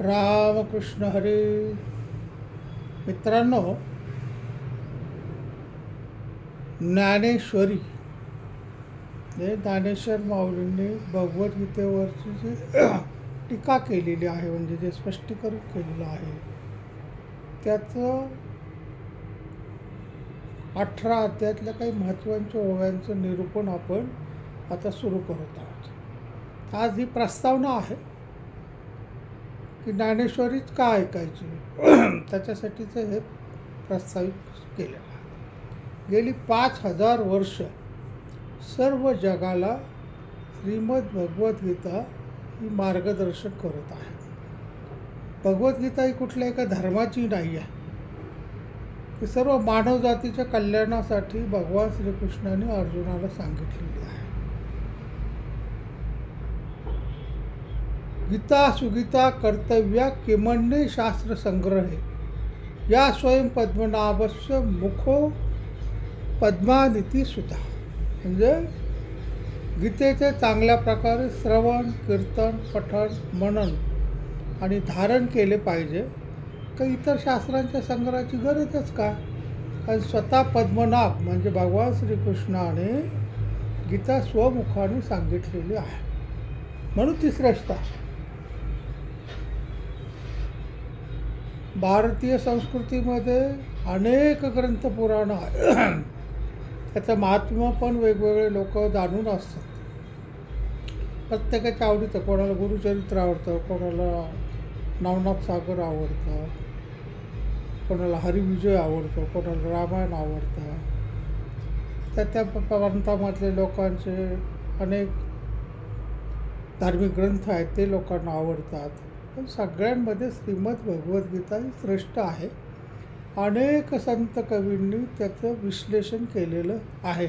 रामकृष्ण हरी. मित्रांनो ज्ञानेश्वरी हे ज्ञानेश्वर माऊलींनी भगवद्गीतेवरची जी टीका केलेली आहे म्हणजे जे स्पष्टीकरण केलेलं आहे त्याचं अठरा अध्यायातल्या काही महत्त्वांच्या ओव्यांचं निरूपण आपण आता सुरू करत आहोत. आज ही प्रस्तावना आहे. की ज्ञानेश्वरीच का ऐकायची? त्याच्यासाठीचं हे प्रस्तावित केलेलं आहे. गेली पाच हजार वर्ष सर्व जगाला श्रीमद भगवद्गीता ही मार्गदर्शन करत आहे. भगवद्गीता ही कुठल्या एका धर्माची नाही आहे. ती सर्व मानवजातीच्या कल्याणासाठी भगवान श्रीकृष्णाने अर्जुनाला सांगितलेली आहे. गीता सुगीता कर्तव्या किमण्य शास्त्र संग्रहे या स्वयं पद्मनाभस्य मुखो पद्मानिती सुद्धा म्हणजे गीतेचे चांगल्या प्रकारे श्रवण कीर्तन पठण मनन आणि धारण केले पाहिजे. का इतर शास्त्रांच्या संग्रहाची गरजच का? आणि स्वतः पद्मनाभ म्हणजे भगवान श्रीकृष्णाने गीता स्वमुखाने सांगितलेली आहे. म्हणून ती श्रेष्ठ आहे. भारतीय संस्कृतीमध्ये अनेक ग्रंथ पुराणं आहे त्याचं महात्म्य पण वेगवेगळे लोक जाणून असतात. प्रत्येकाच्या आवडीचं कोणाला गुरुचरित्र आवडतं कोणाला नवनाथ सागर आवडतं कोणाला हरिविजय आवडतो कोणाला रामायण आवडतं. त्या त्या प्रांतामधले लोकांचे अनेक धार्मिक ग्रंथ आहेत ते लोकांना आवडतात. पण सगळ्यांमध्ये श्रीमद भगवद्गीता ही श्रेष्ठ आहे. अनेक संत कवींनी त्याचं विश्लेषण केलेलं आहे.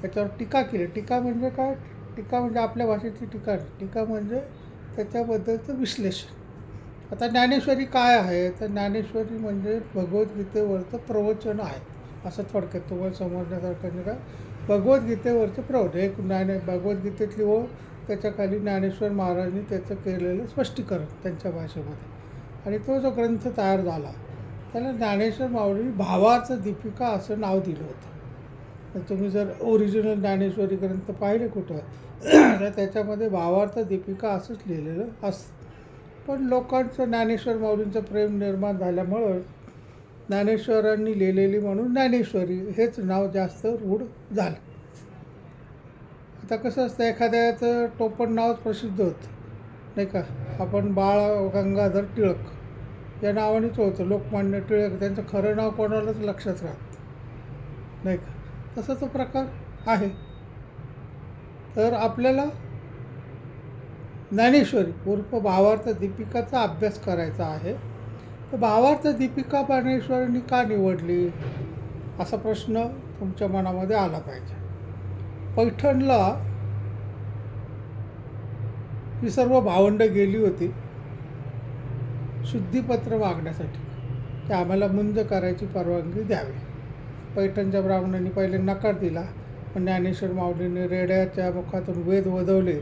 त्याच्यावर टीका केली. टीका म्हणजे काय? टीका म्हणजे आपल्या भाषेची टीका टीका म्हणजे त्याच्याबद्दलचं विश्लेषण. आता ज्ञानेश्वरी काय आहे? तर ज्ञानेश्वरी म्हणजे भगवद्गीतेवरचं प्रवचन आहे. असं थोडक्यात तुम्हाला समजण्यासारखं नाही का? भगवद्गीतेवरचं प्रवचन. एक ज्ञाने भगवद्गीतेतली ओळ त्याच्याखाली ज्ञानेश्वर महाराजांनी त्याचं केलेलं स्पष्टीकरण त्यांच्या भाषेमध्ये. आणि तो जो ग्रंथ तयार झाला त्याला ज्ञानेश्वर माऊली भावाचं दीपिका असं नाव दिलं होतं. तर तुम्ही जर ओरिजिनल ज्ञानेश्वरी ग्रंथ पाहिले कुठं तर त्याच्यामध्ये भावार्थ दीपिका असंच लिहिलेलं असतं पण लोकांचं ज्ञानेश्वर माऊलींचं प्रेम निर्माण झाल्यामुळं ज्ञानेश्वरांनी लिहिलेली म्हणून ज्ञानेश्वरी हेच नाव जास्त रूढ झालं. आता कसं असतं एखाद्याचं टोपण नावच प्रसिद्ध होतं नाही का? आपण बाळ गंगाधर टिळक या नावानेच होतं लोकमान्य टिळक त्यांचं खरं नाव कोणालाच लक्षात राहत नाही का? तसा तो प्रकार आहे. तर आपल्याला ज्ञानेश्वरी उर्फ भावार्थ दीपिकाचा अभ्यास करायचा आहे. तर भावार्थ दीपिका ज्ञानेश्वरींनी का निवडली? असा प्रश्न तुमच्या मनामध्ये आला पाहिजे. पैठणला ही सर्व भावंड गेली होती. शुद्धीपत्र मागण्यासाठी. की आम्हाला मुंज करायची परवानगी द्यावी. पैठणच्या ब्राह्मणांनी पहिले नकार दिला. पण ज्ञानेश्वर माऊलीने रेड्याच्या मुखातून वेद वदवले.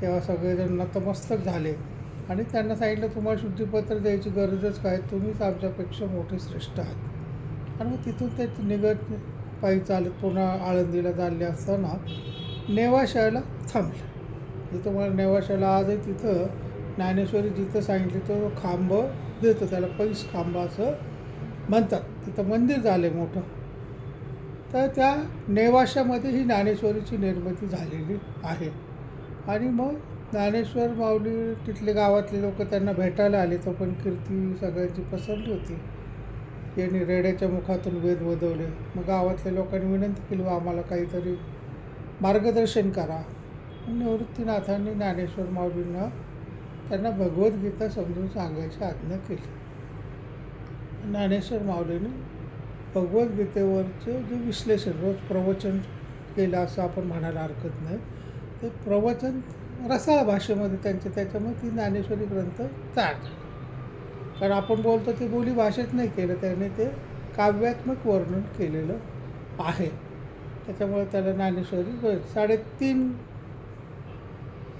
तेव्हा सगळेजण नतमस्तक झाले. आणि त्यांना सांगितलं तुम्हाला शुद्धीपत्र द्यायची गरजच काय? तुम्हीच आमच्यापेक्षा मोठे श्रेष्ठ आहात. आणि मग तिथून ते निघत पायी चालत पुन्हा आळंदीला चालले असताना नेवाशाला थांबलं. मी तुम्हाला नेवाशाला आजही तिथं ज्ञानेश्वरी जिथं सांगितली तो खांब देतो त्याला पैस खांब असं म्हणतात. तिथं मंदिर झाले मोठं. तर त्या नेवाशामध्ये ही ज्ञानेश्वरीची निर्मिती झालेली आहे. आणि मग ज्ञानेश्वर माऊली तिथले गावातले लोक त्यांना भेटायला आले तो पण कीर्ती सगळ्यांची पसरली होती. यांनी रेड्याच्या मुखातून वेद वदवले मग गावातल्या लोकांनी विनंती केली आम्हाला काहीतरी मार्गदर्शन करा. निवृत्तीनाथांनी ज्ञानेश्वर माऊलींना त्यांना भगवद्गीता समजून सांगायची आज्ञा केली. ज्ञानेश्वर माऊलीने भगवद्गीतेवरचे जे विश्लेषण रोज प्रवचन केलं असं आपण म्हणायला हरकत नाही. ते प्रवचन रसाळ भाषेमध्ये त्यांचे त्याच्यामुळे ती ज्ञानेश्वरी ग्रंथ तयार झाला. कारण आपण बोलतो ते बोली भाषेत नाही केलं त्याने ते काव्यात्मक वर्णन केलेलं आहे. त्याच्यामुळे त्याला ज्ञानेश्वरी साडेतीन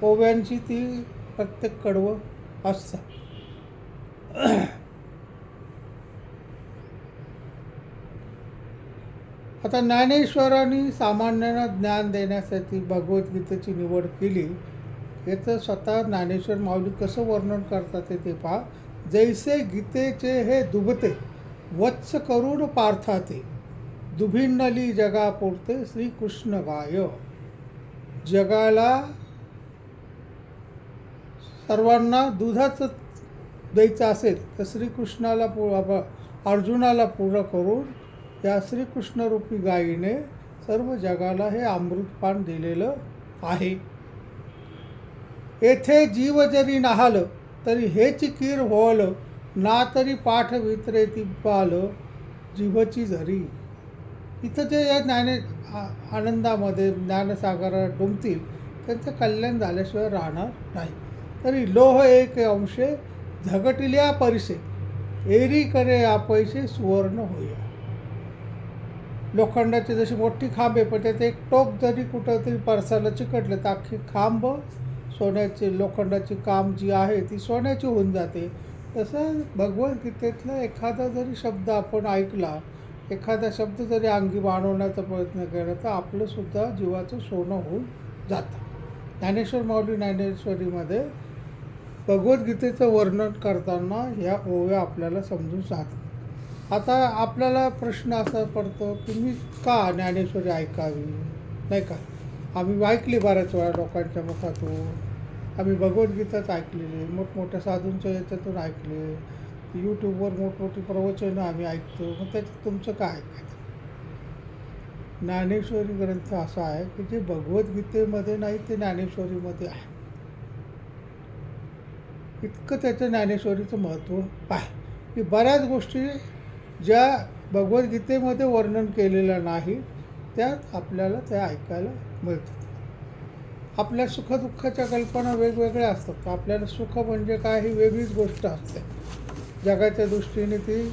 ओव्यांची ती प्रत्येक कडवं असतं आता ज्ञानेश्वरांनी सामान्यांना ज्ञान देण्यासाठी भगवद्गीतेची निवड केली याचं स्वतः ज्ञानेश्वर माऊली कसं वर्णन करतात ते ते पहा. जैसे गीतेचे हे दुबते वत्स करुण पार्थाते दुभिन्नली जगापुरते श्रीकृष्ण गाय. जगाला सर्वांना दुधाचं द्यायचं असेल तर श्रीकृष्णाला पू अर्जुनाला पूर्ण करून या श्रीकृष्णरूपी गायीने सर्व जगाला हे अमृतपान दिलेलं आहे. येथे जीव जरी नाहालं तरी हेच कीर होल ना तरी पाठ वितरेती बाल जीवची झरी. इथं जे या ज्ञाने आ- आनंदामध्ये ज्ञानसागरात डुंबतील त्यांचं कल्याण झाल्याशिवाय राहणार नाही. तरी लोह एक अंशे झगटिल्या परिसे एरी करे पैसे सुवर्ण होया. लोखंडाची जशी मोठी खांब आहे पण त्याचं एक टोक जरी कुठं तरी परसाला चिकटलं तर अख्खी खांब सोन्याचे लोखंडाची काम जी आहे ती सोन्याची होऊन जाते. तसं भगवद्गीतेतला एखादा जरी शब्द आपण ऐकला एखादा शब्द जरी अंगी बाणवण्याचा प्रयत्न केला तर आपलंसुद्धा जीवाचं सोनं होऊन जातं. ज्ञानेश्वर माऊली ज्ञानेश्वरीमध्ये भगवद्गीतेचं वर्णन करताना ह्या ओव्या आपल्याला समजून सांगतात. आता आपल्याला प्रश्न असा पडतो की मी का ज्ञानेश्वरी ऐकावी? नाही का? आम्ही ऐकली बऱ्याच वेळा लोकांच्या मुखातून. आम्ही भगवद्गीताच ऐकलेली मोठमोठ्या साधूंच्या याच्यातून ऐकले. यूट्यूबवर मोठमोठी प्रवचनं आम्ही ऐकतो. मग त्याच्यात तुमचं काय ऐकायचं? ज्ञानेश्वरी ग्रंथ असा आहे की जे भगवद्गीतेमध्ये नाही ते ज्ञानेश्वरीमध्ये आहे. इतकं त्याचं ज्ञानेश्वरीचं महत्त्व आहे. की बऱ्याच गोष्टी ज्या भगवद्गीतेमध्ये वर्णन केलेलं नाही त्यात आपल्याला त्या ऐकायला मिळतात आपल्या सुखदुःखाच्या कल्पना वेगवेगळ्या असतात. आपल्याला सुख म्हणजे काय ही वेगळीच गोष्ट असते. जगाच्या दृष्टीने ती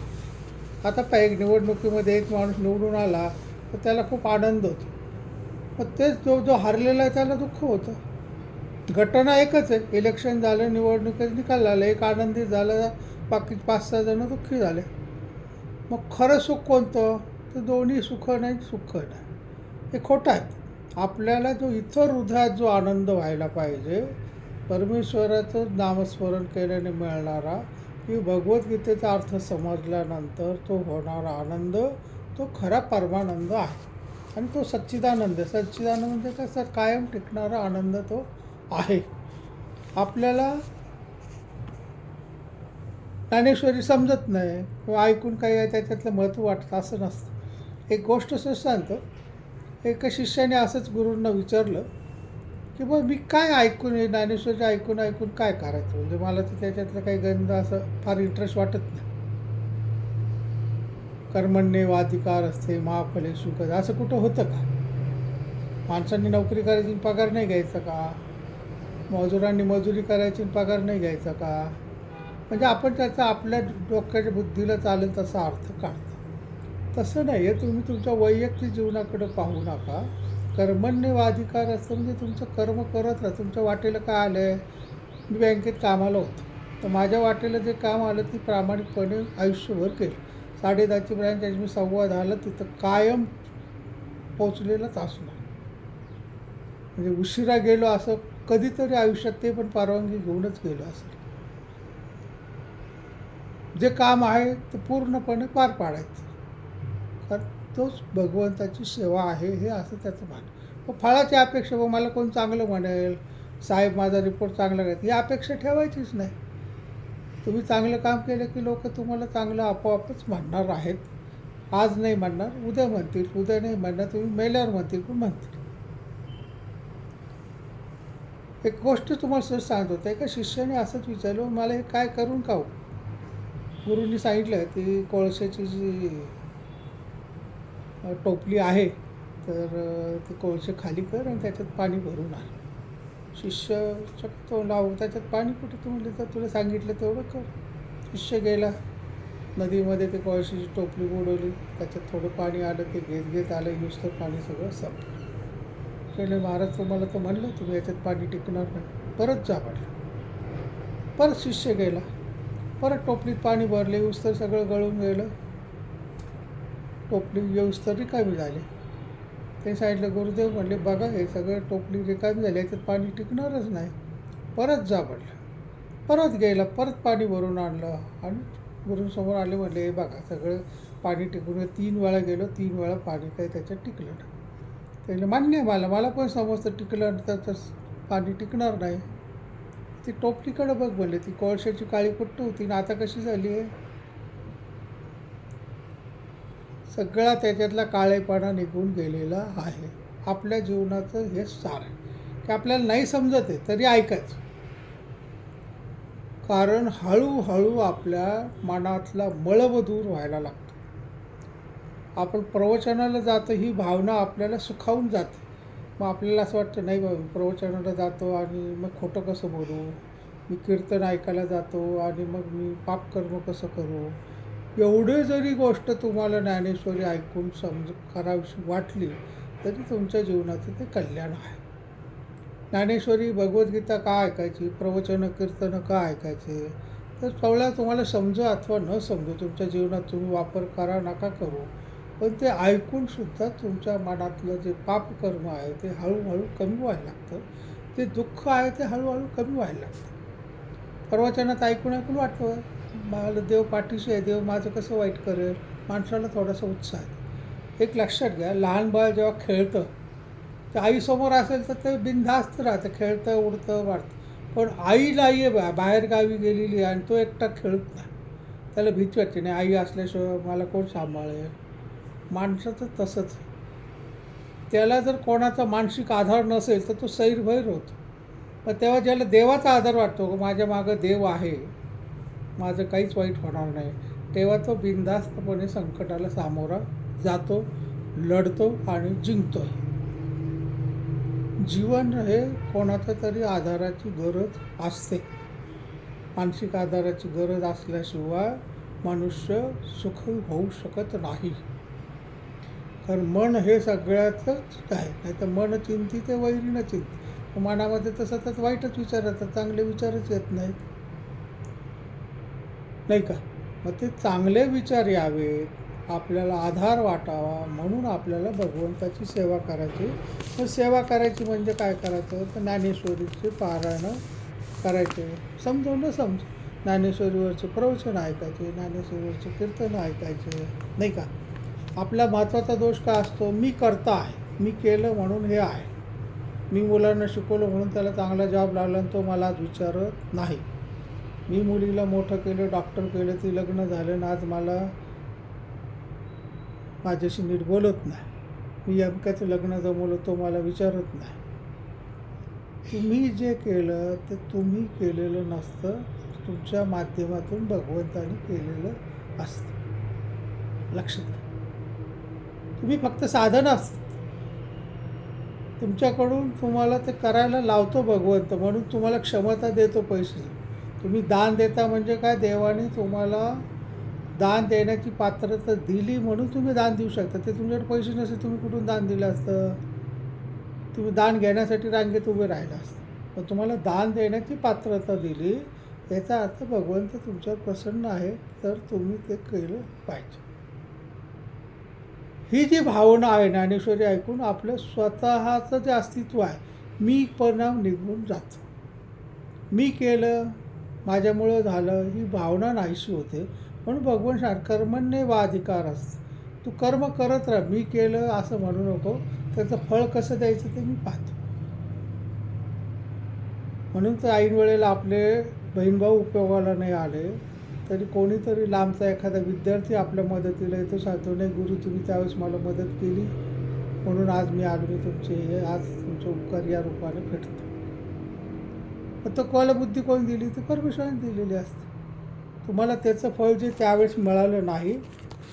आता पाय एक निवडणुकीमध्ये एक माणूस निवडून आला तर त्याला खूप आनंद होतो. पण तेच जो जो हरलेला आहे त्याला दुःख होतं. घटना एकच आहे. इलेक्शन झालं निवडणुकीत निकाल लागला एक आनंदी झाला बाकी पाच सहा जण दुःखी झाले. मग खरं सुख कोणतं? तर दोन्ही सुख नाही सुख नाही. हे खोटं आहे. आपल्याला जो इतर हृदयात जो आनंद व्हायला पाहिजे परमेश्वराचं नामस्मरण केल्याने मिळणारा की भगवद्गीतेचा अर्थ समजल्यानंतर तो होणारा आनंद तो खरा परमानंद आहे. आणि तो सच्चिदानंद आहे. सच्चिदानंद म्हणजे कसं कायम टिकणारा आनंद तो आहे. आपल्याला ज्ञानेश्वरी समजत नाही किंवा ऐकून काही त्याच्यातलं महत्त्व वाटतं असं नसतं. एक गोष्ट असं सांगतो. एका शिष्याने असंच गुरूंना विचारलं की बघ मी काय ऐकून हे ज्ञानेश्वरचे ऐकून ऐकून काय करायचं? म्हणजे मला तर त्याच्यातलं काही गंध असं फार इंटरेस्ट वाटत नाही. कर्मण्यवाधिकार असते महाफले सुख असं कुठं होतं का? माणसांनी नोकरी करायची पगार नाही घ्यायचा का? मजुरांनी मजुरी करायची पगार नाही घ्यायचा का? म्हणजे आपण त्याचा आपल्या डोक्याच्या बुद्धीला चालेल तसा अर्थ काढतो. तसं नाही आहे तुम्ही तुमच्या वैयक्तिक जीवनाकडे पाहू नका. कर्मण्यवाधिकार असतं म्हणजे तुमचं कर्म करत राहा. तुमच्या वाटेला काय आलं आहे मी बँकेत कामाला होतो. तर माझ्या वाटेला जे काम आलं ते प्रामाणिकपणे आयुष्यभर केलं. साडेदहाची ब्रँच आज मी संवाद आला तिथं कायम पोचलेलाच असणार. म्हणजे उशिरा गेलो असं कधीतरी आयुष्यात ते पण परवानगी घेऊनच गेलो असं जे काम आहे ते पूर्णपणे पार पाडायचं. कारण तोच भगवंताची सेवा आहे हे असं त्याचं भान. मग फळाची अपेक्षा बघ मला कोण चांगलं म्हणेल? साहेब माझा रिपोर्ट चांगला करेल ही अपेक्षा ठेवायचीच नाही. तुम्ही चांगलं काम केलं की लोक तुम्हाला चांगलं आपोआपच म्हणणार आहेत. आज नाही म्हणणार उद्या म्हणतील. उद्या नाही म्हणणार तुम्ही मेल्यावर म्हणतील पण म्हणतील. एक गोष्ट तुम्हाला सर सांगत होतं एका शिष्याने असंच विचारलं मला हे काय करून खाऊ? गुरुंनी सांगितलं ती कोळशाची जी टोपली आहे तर ते कोळसे खाली कर आणि त्याच्यात पाणी भरून आण. शिष्य शक्यतो लावू त्याच्यात पाणी कुठे? तू म्हणले तर तुला सांगितलं तेवढं कर. शिष्य गेला. नदीमध्ये ते कोळशीची टोपली बुडवली. त्याच्यात थोडं पाणी आलं ते घेत घेत आलं नुसतं पाणी सगळं संपलं. केलं महाराज तुम्हाला तर म्हणलं तुम्ही याच्यात पाणी टिकणार नाही. परत जा म्हटलं. परत शिष्य गेला. परत टोपलीत पाणी भरले येऊस तर सगळं गळून गेलं. टोपली व्यवस्थित रिकामी झाली. ते साईडला गुरुदेव म्हणले बघा हे सगळं टोपली रिकामी झाली याच्यात पाणी टिकणारच नाही. परत जा म्हटलं परत गेला परत पाणी भरून आणलं. आणि गुरुसमोर आले म्हणले हे बघा सगळं पाणी टिकून तीन वेळा गेलो तीन वेळा पाणी काही त्याच्यात टिकलं नाही. त्याला मान्य आहे मला मला पण समजतं टिकलं तर पाणी टिकणार नाही. ती टोपलीकडं बघ म्हणले ती कोळशाची काळी कुट्ट होती ना आता कशी झाली आहे? सगळा त्याच्यातला काळेपणा निघून गेलेला आहे. आपल्या जीवनाचं हे सार आहे. की आपल्याला नाही समजत आहे तरी ऐकायचं. कारण हळूहळू आपल्या मनातला मळब दूर व्हायला लागतो. आपण प्रवचनाला जातो ही भावना आपल्याला सुखावून जाते. मग आपल्याला असं वाटतं नाही बाबा प्रवचनाला जातो आणि मग खोटं कसं बोलू? मी कीर्तन ऐकायला जातो आणि मग मी पापकर्म कसं करू? एवढे जरी गोष्ट तुम्हाला ज्ञानेश्वरी ऐकून समज करावीशी वाटली तरी तुमच्या जीवनाचं ते कल्याण आहे. ज्ञानेश्वरी भगवद्गीता का ऐकायची? प्रवचनं कीर्तनं का ऐकायचे? तर सगळ्या तुम्हाला समजो अथवा न समजो तुमच्या जीवनात तुम्ही वापर करा नका करू. पण ते ऐकूनसुद्धा तुमच्या मनातलं जे पापकर्म आहे ते हळूहळू कमी व्हायला लागतं. ते दुःख आहे ते हळूहळू कमी व्हायला लागतं. प्रवचनात ऐकून ऐकून वाटतं. मला देव पाठीशी आहे देव माझं कसं वाईट करेल? माणसाला थोडासा उत्साह आहे. एक लक्षात घ्या लहान बाळ जेव्हा खेळतं तर आईसमोर असेल तर ते बिनधास्त राहतं खेळतं उडतं वाढतं. पण आई आहे बा बाहेर गावी गेलेली आहे आणि तो एकटा खेळत नाही. त्याला भीती वाटते नाही आई असल्याशिवाय मला कोण सांभाळेल? माणसाचं तसंच आहे. त्याला जर कोणाचा मानसिक आधार नसेल तर तो सैरभैर होतो. पण तेव्हा ज्याला देवाचा आधार वाटतो माझ्या मागं देव आहे माझं काहीच वाईट होणार नाही. तेव्हा तो बिनधास्तपणे संकटाला सामोरा जातो लढतो आणि जिंकतो जीवन हे कोणाच्या तरी आधाराची गरज असते. मानसिक आधाराची गरज असल्याशिवाय मनुष्य सुखी होऊ शकत नाही. कारण मन हे सगळ्याचंच आहे. नाही तर मन चिंती ते वैरीनं चिंती. मनामध्ये तर सतत वाईटच विचार येतात चांगले विचारच येत नाहीत. नाही का? मग ते चांगले विचार यावेत. आपल्याला आधार वाटावा म्हणून आपल्याला भगवंताची सेवा करायची. तर सेवा करायची म्हणजे काय करायचं? तर ज्ञानेश्वरीचे पारायणं करायचे. समजून न समज. ज्ञानेश्वरीवरचे प्रवचन ऐकायचे ज्ञानेश्वरीवरचे कीर्तन ऐकायचे. नाही का? आपला महत्त्वाचा दोष काय असतो? मी करता आहे. मी केलं म्हणून हे आहे. मी मुलांना शिकवलं म्हणून त्याला चांगला जॉब लागला आणि तो मला आज विचारत नाही. मी मुलीला मोठं केलं डॉक्टर केलं ती लग्न झालं आणि आज मला माझ्याशी नीट बोलत नाही. मी अमक्याचं लग्न जमवलं तो मला विचारत नाही. तुम्ही जे केलं ते तुम्ही केलेलं नसतं. तुमच्या माध्यमातून भगवंताने केलेलं असतं. लक्षात तुम्ही फक्त साधन असतं तुमच्याकडून तुम्हाला ते करायला लावतो भगवंत म्हणून तुम्हाला क्षमता देतो पैसे. तुम्ही दान देता म्हणजे काय? देवाने तुम्हाला दान देण्याची पात्रता दिली म्हणून तुम्ही दान देऊ शकता. ते तुमच्याकडे पैसे नसते तुम्ही कुठून दान दिलं असतं? तुम्ही दान घेण्यासाठी रांगेत उभे राहिला असतं. पण तुम्हाला दान देण्याची पात्रता दिली याचा अर्थ भगवंत तुमच्यावर प्रसन्न आहे तर तुम्ही ते केलं पाहिजे. ही जी भावना आहे ज्ञानेश्वरी ऐकून आपलं स्वतःचं जे अस्तित्व आहे मी परिणाम निघून जातो. मी केलं माझ्यामुळं झालं ही भावना नाहीशी होते. म्हणून भगवान सांग कर्मण्य वा अधिकार असतं. तू कर्म करत राह मी केलं असं म्हणू नको. त्याचं फळ कसं द्यायचं ते मी पाहतो. म्हणून तर ऐन वेळेला आपले बहीणभाऊ उपयोगाला नाही आले. तरी कोणीतरी लांबचा एखादा विद्यार्थी आपल्या मदतीला येतो. सांगतो नाही गुरु तुम्ही त्यावेळेस मला मदत केली. म्हणून आज मी आलो तुमचे हे आज तुमचं उपकार या रूपाने फेडतो. पण तो कलबुद्धी कोण दिली? ती परमेश्वराने दिलेली असते. तुम्हाला त्याचं फळ जे त्यावेळेस मिळालं नाही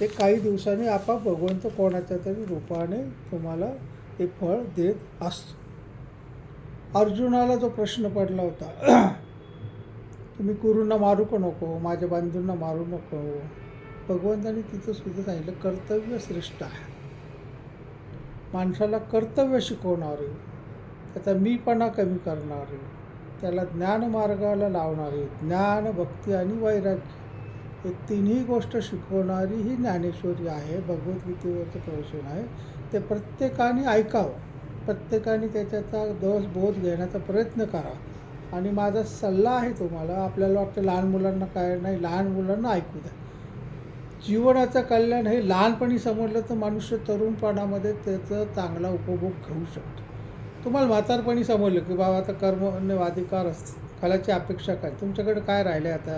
ते काही दिवसांनी आपाप भगवंत कोणाच्या तरी रूपाने तुम्हाला ते फळ देत असतो. अर्जुनाला जो प्रश्न पडला होता तुम्ही गुरूंना मारू का नको? माझ्या बांधूंना मारू नको? भगवंताने तिथं सुद्धा सांगितलं कर्तव्य श्रेष्ठ आहे. माणसाला कर्तव्य शिकवणारे त्याचा मीपणा कमी करणारे त्याला ज्ञानमार्गाला लावणारी ज्ञान भक्ती आणि वैराग्य हे तिन्ही गोष्ट शिकवणारी ही ज्ञानेश्वरी आहे भगवद्गीतेवरचं प्रवचन आहे. ते प्रत्येकाने ऐकावं प्रत्येकाने त्याच्याचा दोष बोध घेण्याचा प्रयत्न करा. आणि माझा सल्ला आहे तुम्हाला आपल्याला वाटतं लहान मुलांना काय नाही लहान मुलांना ऐकू द्या. जीवनाचं कल्याण हे लहानपणी समजलं तर मनुष्य तरुणपणामध्ये त्याचा चांगला उपभोग घेऊ शकतो. तुम्हाला म्हातारपणी समजलं की बाबा आता कर्म अधिकार असते फलाची अपेक्षा काय? तुमच्याकडे काय राहिले आता?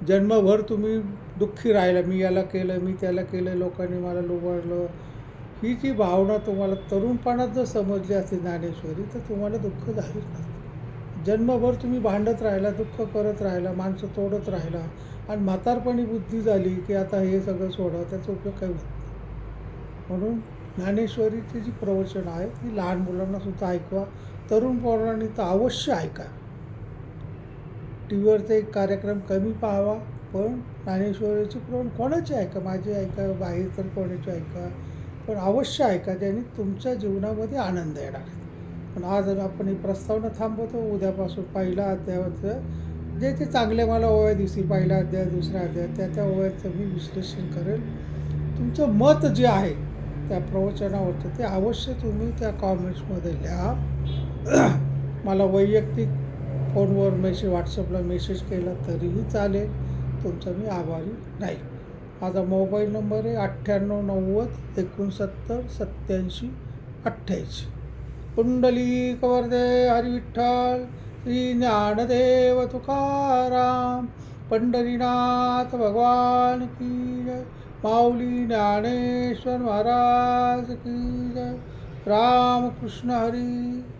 जन्मभर तुम्ही दुःखी राहिला मी याला केलं मी त्याला केलं लोकांनी मला लुबाडलं. ही जी भावना तुम्हाला तरुणपणात जर समजली असते ज्ञानेश्वरी तर तुम्हाला दुःख झालीच नसतं. जन्मभर तुम्ही भांडत राहिला दुःख करत राहिला माणसं तोडत राहिला आणि म्हातारपणी बुद्धी झाली की आता हे सगळं सोडा त्याचा उपयोग काही होत नाही. म्हणून ज्ञानेश्वरीची जी प्रवचन आहे ती लहान मुलांनासुद्धा ऐकवा. तरुण पोरांनी तर अवश्य ऐका. टी व्हीवरचा एक कार्यक्रम कमी पाहावा पण ज्ञानेश्वरीची प्रवण कोणाची ऐका? माझी ऐका बाहेर तर कोणाची ऐका? पण अवश्य ऐका ज्याने तुमच्या जीवनामध्ये आनंद येणार पण आज आपण ही प्रस्तावना थांबवतो. उद्यापासून पहिला अध्यायाचं जे ते चांगले मला ओव्या दिवशी पहिला अध्याय दुसरा अध्याय त्या त्या ओव्याचं मी विश्लेषण करेल. तुमचं मत जे आहे त्या प्रवचनावरचं ते अवश्य तुम्ही त्या कॉमेंट्समध्ये लिहा. मला वैयक्तिक फोनवर मेसेज व्हॉट्सअपला मेसेज केला तरीही चालेल. तुमचा मी आभारी नाही. माझा मोबाईल नंबर आहे अठ्ठ्याण्णव नव्वद एकोणसत्तर सत्याऐंशी अठ्ठ्याऐंशी. कुंडली कवरदे हरिविठ्ठल श्री ज्ञानदेव तुकाराम पंढरीनाथ भगवान की जय. माऊली ज्ञानेश्वर महाराज की जय. रामकृष्ण हरी.